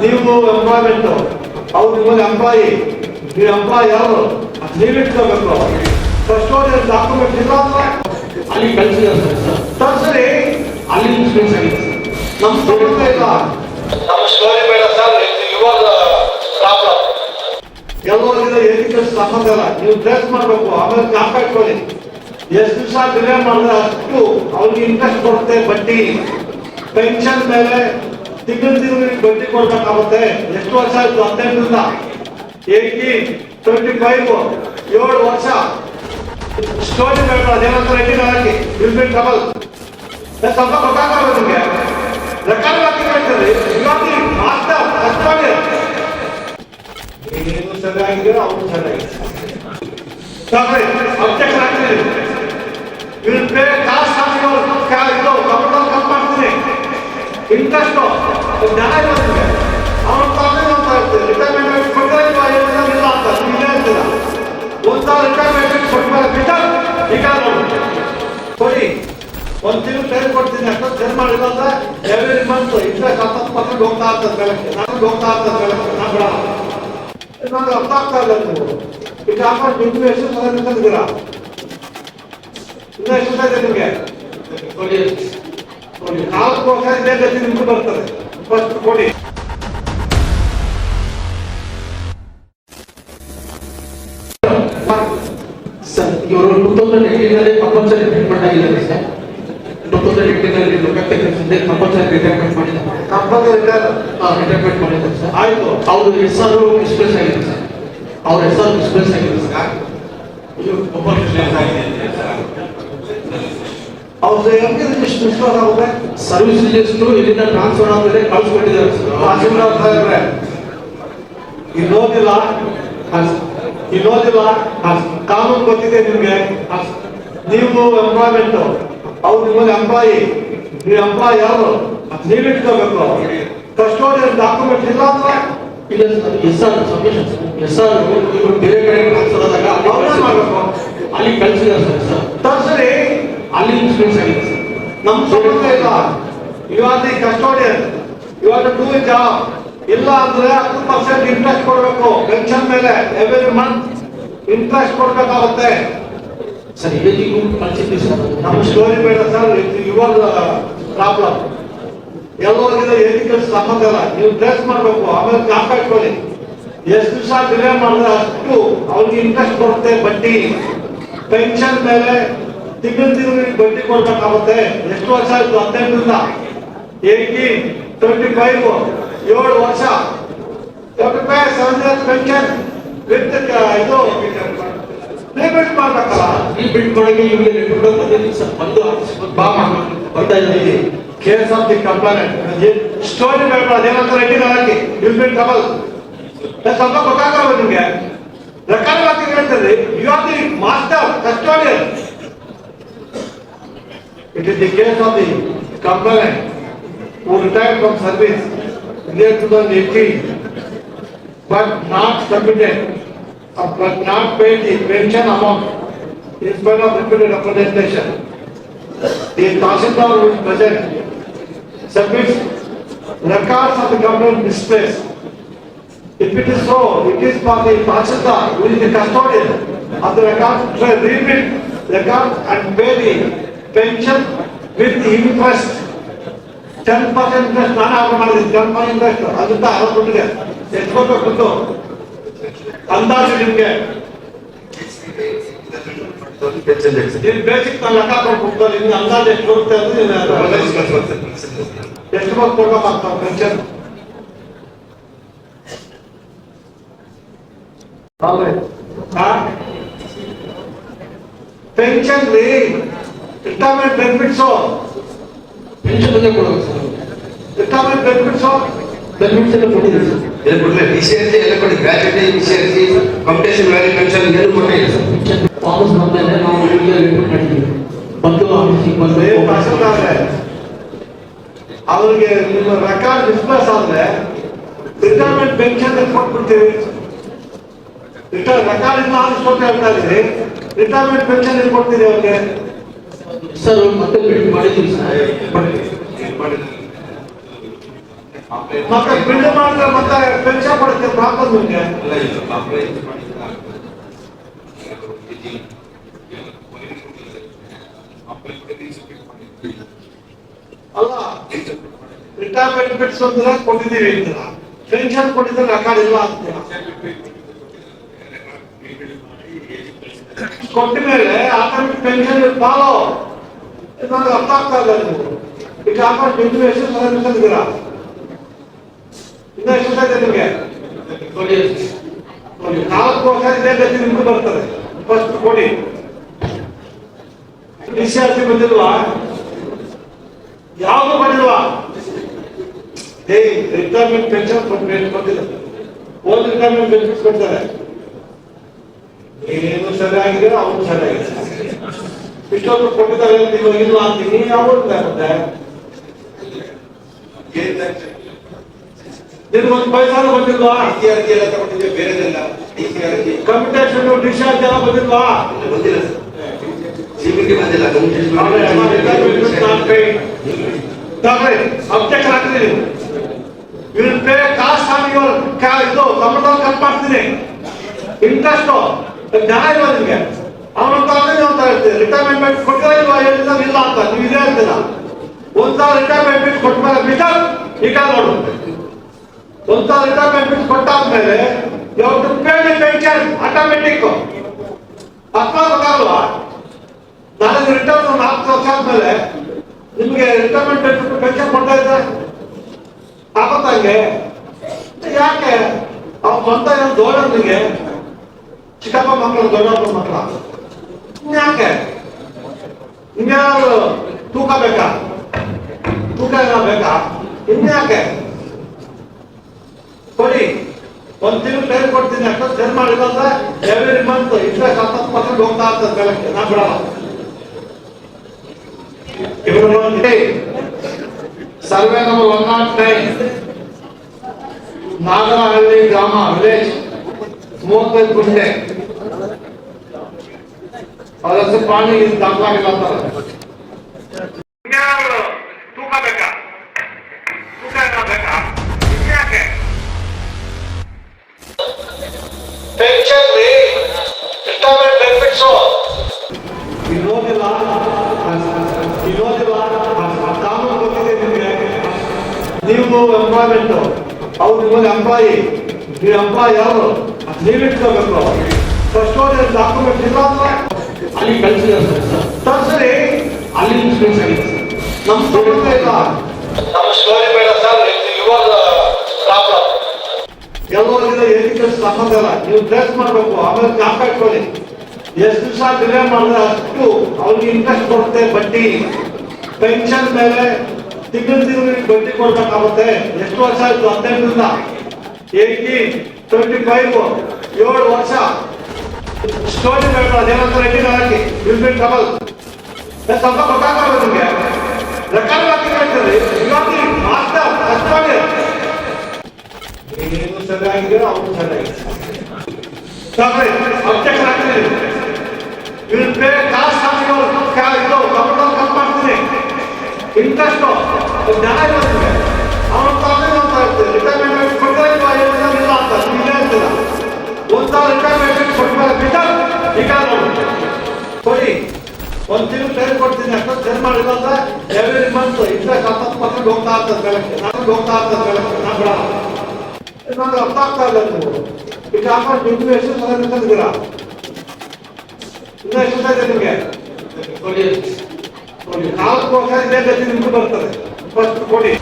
ನೀವು ಎಂಪ್ಲಾಯ್ಮೆಂಟ್. ಅವ್ರು ನಿಮಗೆ ಎಂಪ್ಲಾಯಿ. ನೀವು ಎಂಪ್ಲಾಯಿ ಯಾರು? ನೀವು ಇಟ್ಕೋಬೇಕು. ಫಸ್ಟ್ ಡಾಕ್ಯುಮೆಂಟ್ ಇಲ್ಲ ಅಂದ್ರೆ? ಅಲ್ಲಿ ಕಳಿಸಿದ್ದಾರೆ ಸರ್. ತರ್ಸರಿ. ಅಲ್ಲಿ ಇನ್ಸ್ಪೆಕ್ಷನ್ ಆಗಿದೆ ನಮ್ಮ ಸಂಬಂಧ ಇಲ್ಲ. ನಮ್ಮ ಸ್ಟೋರಿ ಬೇಡ ಸರ್ ಇವಾಗ ಪ್ರಾಬ್ಲಮ್ ಎಜುಕೇಶನ್ ಸಂಬಂಧ ಇಲ್ಲ ನೀವು ಟ್ರೇಸ್ ಮಾಡಬೇಕು ಆಮೇಲೆ ಜ್ಞಾಪಕ ಇಟ್ಕೊಳ್ಳಿ ಎಷ್ಟು ದಿವಸ ಡಿಲೇ ಮಾಡಿದ್ರೆ ಅಷ್ಟು ಅವ್ರಿಗೆ ಇಂಟ್ರೆಸ್ಟ್ ಕೊಡುತ್ತೆ ಬಡ್ಡಿ. ಪೆನ್ಷನ್ ಮೇಲೆ ತಿಂಗಳು ತಿಂಗಳಿಗೆ ಬಡ್ಡಿ ಕೊಡ್ಬೇಕಾಗುತ್ತೆ. ಎಷ್ಟು ವರ್ಷ ಆಯ್ತು? ಹದಿನೆಂಟರಿಂದ ಏಯ್ಟೀನ್ ಟ್ವೆಂಟಿ ಫೈವ್ ಏಳು ವರ್ಷ. ಸ್ಟೋರಿ ಬೇಡ ಅದೇನಂತ ರೆಡ್ಡಿ ಹಾಕಿ ವಿಲ್ ಬಿ ಡಬಲ್ ಸ್ವಲ್ಪ ಗೊತ್ತಾಗಲ್ಲ ನಿಮಗೆ. ರೆಕಾರ್ಡ್ ಹಾಕಿ ಹೇಳ್ತಾರೆ. ಇವಾಗ ಮಾಸ್ಟರ್ ಕಷ್ಟವಾಗಿ ನೀವು ಚೆನ್ನಾಗಿದ್ದೀರಾ ಅವರು ಚೆನ್ನಾಗಿದ್ದಾರೆ ಅಬ್ಜೆಕ್ಷನ್ ಹಾಕ್ತೀನಿ will pay cost of your ಇದು. ಕಂಪ್ಯೂಟರ್ ಕಟ್ ಮಾಡ್ತೀನಿ. ಇಂಟ್ರೆಸ್ಟ್ ಇಲ್ಲ ಇಲ್ಲ ಇಲ್ಲೇ ಒಂದು ತಿಂಗಳು ಟೈಮ್ ಕೊಡ್ತೀನಿ. ಅಷ್ಟೊಂದು ಟೈಮ್ ಮಾಡಿಲ್ಲ ಅಂದ್ರೆ ಎವ್ರಿ ಮಂತ್ ಇಂಟ್ರೆಸ್ಟ್ ಹತ್ತತ್ತು ಪರ್ಸೆಂಟ್ ಹೋಗ್ತಾ ಇರ್ತದೆ ಬೆಳಗ್ಗೆ. ನನಗೆ ಹೋಗ್ತಾ ಇರ್ತದೆ ಬೆಳಗ್ಗೆ. ನಾನು ಬಿಡಲ್ಲ ಇನ್ನೊಂದು ಅರ್ಥ ಆಗ್ತಾ ಇಲ್ಲ ನೀವು ಈಗ ಹಾಕೊಂಡು ನೀವು ಎಷ್ಟು ಸಲ ಇನ್ನು ಎಷ್ಟು ಸಲ ನಿಮಗೆ? ನಾಲ್ಕು ವರ್ಷ ಇದೇ ಬರ್ತದೆ. ಕೊಡಿ ಸರ್ ಇವರು ಟೂ ತೌಸಂಡ್ ಏಯ್ಟೀನಲ್ಲಿ ಕಂಪಲ್ಸರಿ ರಿಟೈರ್ಮೆಂಟ್ ಆಗಿದ್ದಾರೆ ಸರ್ ಟೂ ತೌಸಂಡ್ ಏಯ್ಟೀನಲ್ಲಿ ಲೋಕಾಯುಕ್ತ ಕಂಪಲ್ಸರಿ ರಿಟೈರ್ಮೆಂಟ್ ಮಾಡಿದ್ದಾರೆ. ಕಂಪಲ್ಸರಿ ರಿಟೈರ್ಮೆಂಟ್ ಮಾಡಿದ್ದಾರೆ ಸರ್. ಆಯ್ತು. ಅವ್ರ ಹೆಸರು ಮಿಸ್ಪ್ಲೇಸ್ ಆಗಿದೆ ಸರ್. ಅವ್ರ ಹೆಸರು ಮಿಸ್ಪ್ಲೇಸ್ ಆಗಿದೆ ಸರ್. ಅವ್ರದ್ದು ಹೆಂಗೆ ಇಷ್ಟು ವಿಶ್ವಾಸ ಆಗುತ್ತೆ? ಸರ್ವಿಸ್ ಲಿಸ್ಟ್ ಇಲ್ಲಿಂದ ಟ್ರಾನ್ಸ್ಫರ್ ಆಗಿದೆ ಕಳಿಸ್ಕೊಟ್ಟಿದ್ದಾರೆ. ತಹಸೀಲ್ದಾರ್ ಸಾಹೇಬ್ರೆ ಇಲ್ಲೋದಿಲ್ಲ ಇಲ್ಲೋದಿಲ್ಲ ಕಾನೂನು ಗೊತ್ತಿದೆ ನಿಮ್ಗೆ. ನೀವು ಎಂಪ್ಲಾಯ್ಮೆಂಟ್ ಅವ್ರು ನಿಮಗೆ ಎಂಪ್ಲಾಯಿ ನೀವು ಎಂಪ್ಲಾಯ್ ಯಾರು? ನೀವು ಇಟ್ಕೋಬೇಕು. ಕಸ್ಟೋಡಿಯನ್ ಡಾಕ್ಯುಮೆಂಟ್ ಇಲ್ಲ ಅಂದ್ರೆ? ಇಲ್ಲ sir S R submission S R ಬೇರೆ ಕಡೆ ಟ್ರಾನ್ಸ್ಫರ್ ಆದಾಗ ಅಲ್ಲಿ ಅವ್ರೇ ಅಲ್ಲಿ ಕಳಿಸಿದ್ದಾರೆ ಸರ್ ಸರ್ ಅಲ್ಲಿ ನಮ್ ಸಂಬಂಧ ಇಲ್ಲ. You are the custodian you are to do job ಇಲ್ಲ ಅಂದ್ರೆ ಹತ್ತು ಪರ್ಸೆಂಟ್ ಇಂಟ್ರೆಸ್ಟ್ ಕೊಡಬೇಕು. ಪೆನ್ಷನ್ ಮೇಲೆ ಎವ್ರಿ ಮಂತ್ ಇಂಟ್ರೆಸ್ಟ್ ಕೊಡ್ಬೇಕಾಗುತ್ತೆ. ಸರ್ ಎಲ್ಲಿಗೂ ಪರಿಸ್ಥಿತಿ ಸರ್ ನಮ್ಮ ಸ್ಟೋರಿ ಬೇಡ ಸರ್ ಯುವರ್ ಪ್ರಾಬ್ಲಮ್ ಎಲ್ಲರಿಗೂ ಎಜುಕೇಶನ್ ಸಂಬಂಧ ಇಲ್ಲ. ನೀವು ಟ್ರೇಸ್ ಮಾಡಬೇಕು ಆಮೇಲೆ ಜಾಬ್ ಇಟ್ಕೊಳ್ಳಿ ಎಷ್ಟು ದಿವಸ ಡಿಲೇ ಮಾಡಿದ್ರೆ ಅಷ್ಟು ಅವ್ರಿಗೆ ಇಂಟ್ರೆಸ್ಟ್ ಕೊಡುತ್ತೆ ಬಡ್ಡಿ. ಪೆನ್ಷನ್ ಮೇಲೆ ತಿಂಗಳು ತಿಂಗಳು ಬಡ್ಡಿ ಕೊಡ್ಬೇಕಾಗುತ್ತೆ. ಎಷ್ಟು ವರ್ಷ ಆಯ್ತು? ಹದಿನೆಂಟರಿಂದ. ಏಯ್ಟೀನ್ ಟ್ವೆಂಟಿ ಫೈವ್ ಏಳು ವರ್ಷ. Twenty five seven years pension with ಇದು ಪೇಮೆಂಟ್ ಮಾಡ್ಬೇಕಲ್ಲ? ಈ ಬಿಟ್ ಕೊಡಗೆ ಸರ್ ಬಂದು ಬಾ ಬರ್ತಾ ಇದ್ದೀವಿ case of the complaint story ಬೇಡ ಅದೇನಂತ ರೆಡ್ಡಿ ಹಾಕಿ. ಯು ಡಬಲ್ ಸ್ವಲ್ಪ ಗೊತ್ತಾಗಲ್ಲ ನಿಮ್ಗೆ? ರೆಕಾರ್ಡ್ ಹಾಕಿ ಹೇಳ್ತಾರೆ you are the master custodian It is the case of the complainant who retired from service in the year 2018 but not submitted or but not paid the pension amount in spite of repeated representation. The Tashindar who is present submits records of the complaint misplaced. If it is so, it is for the Tashindar who is the custodian of the records to reprint records and pay the pension with interest. Ten percent interest ನಾನು order ಮಾಡಿದ್ದೀನಿ. Ten percent interest ಅದರಿಂದ ಅರವತ್ತು ಕೊಟ್ಟಿದೆ. ಎಷ್ಟು ಅಂದಾಜು ನಿಮ್ಗೆ. ಇಲ್ಲಿ basic ನಾನು ಲೆಕ್ಕ ನಿಮ್ಗೆ ಅಂದಾಜು ಎಷ್ಟು ಎಷ್ಟು ಬಂದು ಕೊಡ್ಬೇಕಾಗ್ತಾವ ಪೆನ್ಷನ್ ಪೆನ್ಷನ್ ರೀ ರಿಟೈರ್ಮೆಂಟ್ ಬೆನಿಫಿಟ್ಸು ಪೆನ್ಷನ್ ಬಗ್ಗೆ ಕೊಡಬೇಕು ಸರ್ ರಿಟೈರ್ಮೆಂಟ್ ಬೆನಿಫಿಟ್ಸು ಬೆನಿಫಿಟ್ಸ್ ಎಲ್ಲ ಕೊಟ್ಟಿದ್ದೀವಿ ಸರ್? ಎಲ್ಲ ಕೊಡ್ಲಿ. ಡಿ ಸಿ ಆರ್ ಸಿ ಎಲ್ಲ ಕೊಡಿ. Gratuity D C R C commutation value pension ಏನು ಕೊಟ್ಟಿಲ್ಲ ಸರ್ ವಾಪಸ್ ಬಂದಮೇಲೆ ನಾವು ಇವ್ರಿಗೆ ರಿಪೋರ್ಟ್ ಮಾಡಿದ್ದೀವಿ. ಬಂದು ಆಫೀಸಿಗೆ ಬಂದು ಅದೇ ತಹಸೀಲ್ದಾರ್ರೆ, ಅವ್ರಿಗೆ ನಿಮ್ಮ ರೆಕಾರ್ಡ್ ಡಿಸ್ಪ್ಲೇಸ್ ಆದ್ರೆ ರಿಟೈರ್ಮೆಂಟ್ ಪೆನ್ಷನ್ ಕೊಟ್ಬಿಡ್ತೀವಿ ರಿಟೈರ್ ರೆಕಾರ್ಡ್ ಅನ್ಸ್ಕೊಟ್ಟು ಹೇಳ್ತಾ ಇದ್ದೀರಿ. ರಿಟೈರ್ಮೆಂಟ್ ಪೆನ್ಷನ್ ಎಲ್ಲಿ ಕೊಡ್ತೀರಿ ಅವ್ರಿಗೆ. ಸರ್ ಮತ್ತೆ ಬಿಟ್ ಮಾಡಿದ್ದೀವಿ ಸರ್ ಬಟ್ ಮತ್ತೆ ಬಿಲ್ಡ್ ಮಾಡಿದ್ರೆ ಮತ್ತೆ ಪೆನ್ಷನ್ ಕೊಡುತ್ತೆ ಪ್ರಾಬ್ಲಮ್ ನಿಮ್ಗೆ ಅಲ್ಲ ಇದು ಕಾಂಪ್ರಮೈಸ್ ಮಾಡಿಲ್ಲ ಇದು ಅಲ್ಲ ರಿಟೈರ್ಮೆಂಟ್ ಬೆನಿಫಿಟ್ಸ್ ಅಂದ್ರೆ ಕೊಟ್ಟಿದ್ದೀವಿ ಅಂತೀರ ಪೆನ್ಷನ್ ಕೊಟ್ಟಿದ್ರೆ ರೆಕಾರ್ಡ್ ಇಲ್ಲ ಅಂತೀರ ಕೊಟ್ಟ ಮೇಲೆ ಆಟೋಮೆಟಿಕ್ ಪೆನ್ಷನ್ ಫಾಲೋ ನನಗೆ ಅರ್ಥ ಆಗ್ತಾ ಇಲ್ಲ ನೀವು. ಈಗ ಆಮೇಲೆ ನಿಮ್ಗೆ ಎಷ್ಟು ಸಲ ನಿಲ್ಸಿದ್ದೀರಾ ಇನ್ನ ಎಷ್ಟು ಇದೆ ನಿಮಗೆ? ನಾಲ್ಕು ವರ್ಷ ಇದೇ ಗತಿ ನಿಮ್ಗೆ ಬರ್ತದೆ. ಫಸ್ಟ್ ಕೊಡಿ. ಡಿಸ್ಚಾರ್ಜ್ ಬಂದಿಲ್ವಾ? ಯಾವುದು ಬಂದಿಲ್ವಾ? ಏ ರಿಟೈರ್ಮೆಂಟ್ ಪೆನ್ಷನ್ ಬಂದಿಲ್ಲ ಓದ್ ರಿಟೈರ್ಮೆಂಟ್ ಬೆನಿಫಿಟ್ ಕೊಡ್ತಾರೆ. ಏನು ಸರಿಯಾಗಿದೆ ಅವನು ಸರಿಯಾಗಿದೆ ಇಷ್ಟೊಂದು ಕೊಟ್ಟಿದ್ದಾರೆ ನೀವು ಇಲ್ಲ ಅಂತೀನಿ ಅವ್ರು ಮತ್ತೆ ನಿಮ್ಗೊಂದು ಪೈಸಾನು ಬಂದಿಲ್ವಾ? ಅರ್ಜಿ ಎಲ್ಲ ತಗೊಂಡಿದ್ದೆ ಬೇರೆದೆಲ್ಲ. ಡಿಸಿಆರ್ಜಿ ಕಮ್ಯುಟೇಷನ್ ಡಿಸ್ಚಾರ್ಜ್ ಎಲ್ಲ ಬಂದಿಲ್ವಾ? ಬಂದಿಲ್ಲ ಸಿಬಿಟಿ ಬಂದಿಲ್ಲ ತಗೊಳ್ಳಿ ಅಬ್ಜೆಕ್ಷನ್ ಹಾಕ್ತೀನಿ will pay cost on your ಇದು ಕಟ್ ಮಾಡ್ತೀನಿ. ಇಂಟ್ರೆಸ್ಟ್ ನ್ಯಾಯ ನಿಮ್ಗೆ? ಅವನಂತ ಕಾಲೇಜ್ ಅಂತ ಹೇಳ್ತೀರಿ ರಿಟೈರ್ಮೆಂಟ್ ಕೊಟ್ಟರೆ ಇಲ್ವಾ ಹೇಳಿದ ಇಲ್ಲ ಅಂತ ನೀವು ಇದೇ ಹೇಳ್ತೀರ ಒಂದ್ಸಲ ರಿಟೈರ್ಮೆಂಟ್ ಕೊಟ್ಮೇಲೆ ಬಿಕಾಸ್ ಈಗ ನೋಡು ಒಂದ್ಸಲ ರಿಟೈರ್ಮೆಂಟ್ ಕೊಟ್ಟಾದ್ಮೇಲೆ ಯಾವತ್ತು ಪೇ ಪೆನ್ಷನ್ ಆಟೋಮೆಟಿಕ್ ಗೊತ್ತಾಗಲ್ವಾ ನನಗೆ ರಿಟರ್ನ್ ನಾಲ್ಕು ವರ್ಷ ಆದ್ಮೇಲೆ ನಿಮಗೆ ರಿಟೈರ್ಮೆಂಟ್ ಪೆನ್ಷನ್ ಕೊಡ್ತಾ ಇದ್ದಾರೆ. ಆಗುತ್ತಂಗೆ ಯಾಕೆ? ಅವ್ನ ಸ್ವಂತ ದೊಡ್ಡವನಿಗೆ ಚಿಕ್ಕಪ್ಪ ಮಕ್ಕಳು ದೊಡ್ಡಪ್ಪ ಮಕ್ಕಳ? ಯಾಕೆ ಇನ್ಯಾರು ತೂಕ ಬೇಕಾ ತೂಕ ಏನೋ ಬೇಕಾ ಇನ್ಯಾಕೆ ಕೊಡಿ ಒಂದ್ ತಿಂಗಳು ಟೈಮ್ ಕೊಡ್ತೀನಿ ಅಷ್ಟೊಂದು ಸೆಲ್ ಮಾಡಿಲ್ಲ ಅಂದ್ರೆ ಎವ್ರಿ ಮಂತ್ ಇಂಟ್ರೆಸ್ಟ್ ಹತ್ತತ್ತು ಪರ್ಸೆಂಟ್ ಹೋಗ್ತಾ ಇರ್ತದೆ ಬೆಳಗ್ಗೆ ನಾ ಬಿಡಲ್ಲ survey number one naught nine Nagarahalli ಗ್ರಾಮ ವಿಲೇಜ್ ಮೂವತ್ತೈದು ಗುಂಟೆ ಅವ್ರ ಹೆಸರು ಪ್ರಾಣಿ ದಾಖಲಾಗಿಲ್ಲ ಅಂತಾರೆ ತೂಕ ಬೇಕಾ ತೂಕ ಏನೋ ಬೇಕಾ ಯಾಕೆ ಪೆನ್ಷನ್ ರಿಟೈರ್ಮೆಂಟ್ ಬೆನಿಫಿಟ್ಸ್ ಇರೋದಿಲ್ಲ ಇರೋದಿಲ್ಲ ಕಾನೂನು ಗೊತ್ತಿದೆ ನಿಮಗೆ ನೀವು ಎಂಪ್ಲಾಯ್ಮೆಂಟ್ ಅವ್ರು ನಿಮಗೆ ಎಂಪ್ಲಾಯಿ ನೀವು ಎಂಪ್ಲಾಯ್ ಯಾರು ನೀವು ಇಟ್ಕೋಬೇಕು ಫಸ್ಟ್ ಡಾಕ್ಯುಮೆಂಟ್ ಇಲ್ಲ ಅಂದ್ರೆ ಅಲ್ಲಿ ಕಳಿಸಿದ್ದಾರೆ ಸರ್. ತರ್ಸರಿ ಅಲ್ಲಿ ಇನ್ಸೂರೆನ್ಸ್ ಆಗಿದೆ ಸರ್. ನಮ್ ಸಂಬಂಧ ಇಲ್ಲ. ನಮ್ಮ ಸ್ಟೋರಿ ಬೇಡ ಸರ್ ಇವಾಗ ಪ್ರಾಬ್ಲಮ್ ಎಲ್ಲರಿಗೂ ಎಥಿಕಲ್ ಸಂಬಂಧ ಇಲ್ಲ. ನೀವು ಟ್ರೇಸ್ ಮಾಡಬೇಕು ಆಮೇಲೆ ಜ್ಞಾಪಕ ಇಟ್ಕೊಳ್ಳಿ ಎಷ್ಟು ದಿವಸ ಡಿಲೇ ಮಾಡಿದ್ರೆ ಅಷ್ಟು ಅವ್ರಿಗೆ ಇಂಟ್ರೆಸ್ಟ್ ಕೊಡುತ್ತೆ ಬಡ್ಡಿ. ಪೆನ್ಷನ್ ಮೇಲೆ ತಿಂಗಳು ತಿಂಗಳಿಗೆ ಬಡ್ಡಿ ಕೊಡ್ಬೇಕಾಗುತ್ತೆ. ಎಷ್ಟು ವರ್ಷ ಆಯ್ತು? ಹದಿನೆಂಟರಿಂದ. ಏಯ್ಟೀನ್ ಟ್ವೆಂಟಿ ಫೈವ್ ಏಳು ವರ್ಷ. ಸ್ಟೋರಿ ಬೇಡ ಅದೇನಂತ ರೆಡ್ಡಿ ಹಾಕಿ ವಿಲ್ ಬಿ ಟ್ರಬಲ್ ಸ್ವಲ್ಪ ಗೊತ್ತಾಗಲ್ಲ ನಿಮಗೆ ರೆಕಾರ್ಡ್ ಹಾಕಿ ಹೇಳ್ತಾರೆ ಇವಾಗ ಮಾಸ್ಟರ್ ಕಷ್ಟವಾಗಿ ಏನು ಸರಿಯಾಗಿದೆ ಅವನು ಸರಿಯಾಗಿದೆ ತಗೊಳ್ಳಿ ಅಬ್ಜೆಕ್ಷನ್ ಹಾಕ್ತೀನಿ will pay cost on your ಕಾ ಇದು ಕಂಪ್ಯೂಟರ್ ಕಟ್ ಮಾಡ್ತೀನಿ ಇಂಟ್ರೆಸ್ಟ್ ಜ್ಞಾನ ಇಲ್ಲ ನಿಮಗೆ ಅವನ ತಾನೇ ಅಂತ ಹೇಳ್ತೀರಿ ರಿಟೈರ್ಮೆಂಟ್ ಕೊಟ್ಟರೆ ಇಲ್ವಾ ಹೇಳಿಲ್ಲ ಇಲ್ಲ ಅಂತ ನೀವು ಇಲ್ಲೇ ಹೇಳ್ತೀರ ಒಂದ್ಸಲ ರಿಟೈರ್ಮೆಂಟ್ ಕೊಟ್ಮೇಲೆ ಬಿಟ್ಟರೆ ಈಗ ಕೊಡಿ. ಒಂದ್ ತಿಂಗಳು ಟೈಮ್ ಕೊಡ್ತೀನಿ ಅಂತ ಟೈಮ್ ಮಾಡಿಲ್ಲ ಅಂದ್ರೆ ಎವ್ರಿ ಮಂತ್ ಇಂದ ಹತ್ತತ್ತು ಪರ್ಸೆಂಟ್ ಹೋಗ್ತಾ ಇರ್ತದೆ ಬೆಳಗ್ಗೆ. ನಾನು ಹೋಗ್ತಾ ಇರ್ತದೆ ಬೆಳಕ್ಕೆ ನಾನು ನನಗೆ ಅರ್ಥ ಆಗ್ತಾ ಇಲ್ಲ ನೀವು ಈಗ ಆಮೇಲೆ ದುಡ್ಡು ಎಷ್ಟು ಸಲ ನಿಲ್ಸಿದ್ದೀರಾ ಇನ್ನ ಎಷ್ಟು ಇದೆ ನಿಮಗೆ? ನಾಲ್ಕು ವರ್ಷ ಇದೇ ಗತಿ ನಿಮ್ಗೆ ಬರ್ತದೆ. ಫಸ್ಟ್ ಕೊಡಿ.